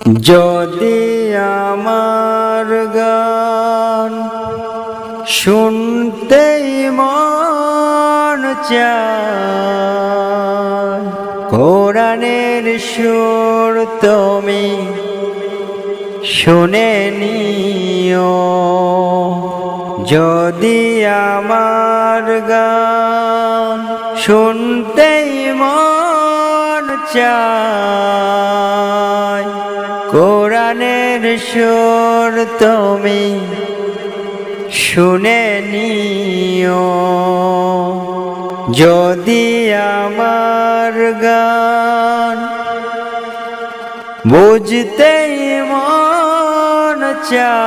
যদি আমার গান শুনতে মন চায়, কোরআনের সুর তুমি শুনে নিও। যদি আমার গান শুনতে মন চায় কোরআনের সুর তুমি শুনে নিও। যদি আমার গান বুঝতে মন চায়,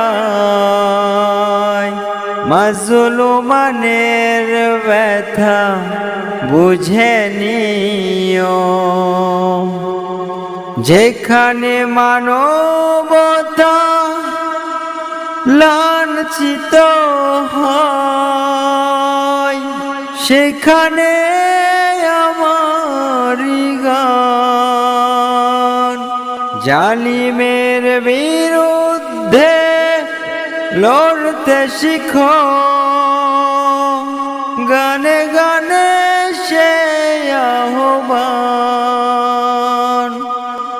মাজলুমানের ব্যথা বুঝে নিও। যেখানে মানবতা লাঞ্ছিত হয় সেখানে আমার গান। জালিমের বিরুদ্ধে লড়তে শিখো।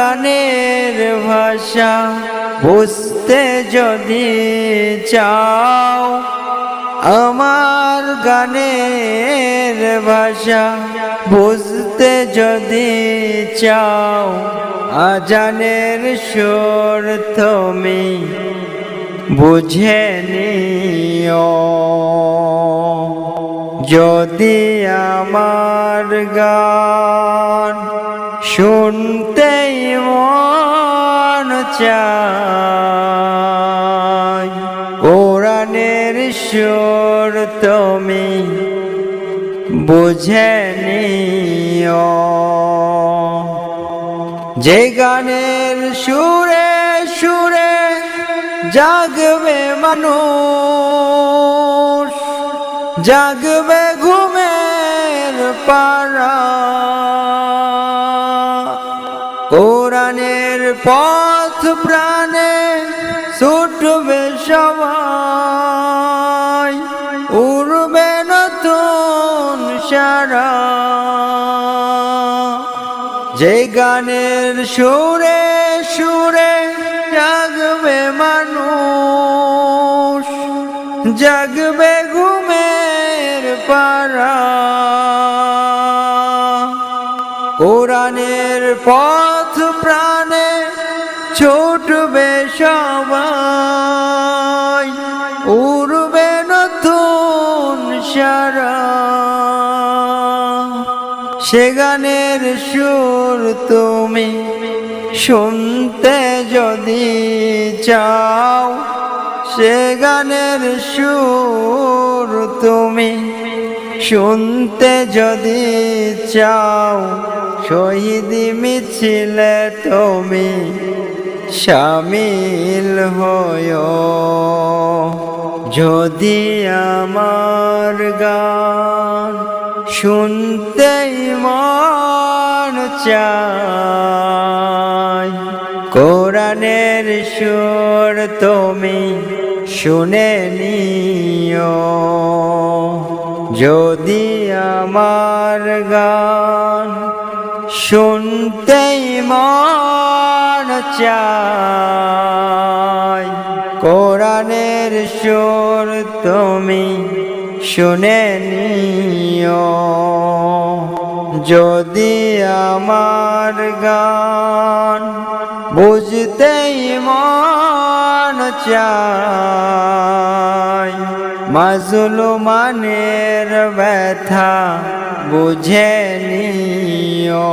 গানের ভাষা বুঝতে যদি চাও, আমার গানের ভাষা বুঝতে যদি চাও, আজানের সুর তুমি বুঝে নিও। যদি আমার গান শুনতেই চায় কোরআনের সুর তুমি বুঝে নিও। যে গানের সুরে সুরে জাগবে মানুষ, জাগবে ঘুমের পারা কোরআনের পথ প্রাণে ছুটবে সবাই, উড়বে নতুন সারা। যে গানের সুরে সুরে জাগবে মানুষ, জাগবে কোরআনের পথ প্রাণে ছুটবে সবাই, উড়বে নতুন সারা। সে গানের সুর তুমি শুনতে যদি চাও, সে গানের সুর তুমি শুনতে যদি চাও। শহীদ মিছিলে তুমি শামিল হয়। যদি আমার গান শুনতেই মন চায়, কোরআনের সুর তুমি শুনে নিও। যদি আমার গান শুনতেই মন চায়। কোরআনের সুর তুমি শুনে নিও। যদি আমার গান বুঝতেই মন চায় মাজলুমানের ব্যথা বুঝে নিও।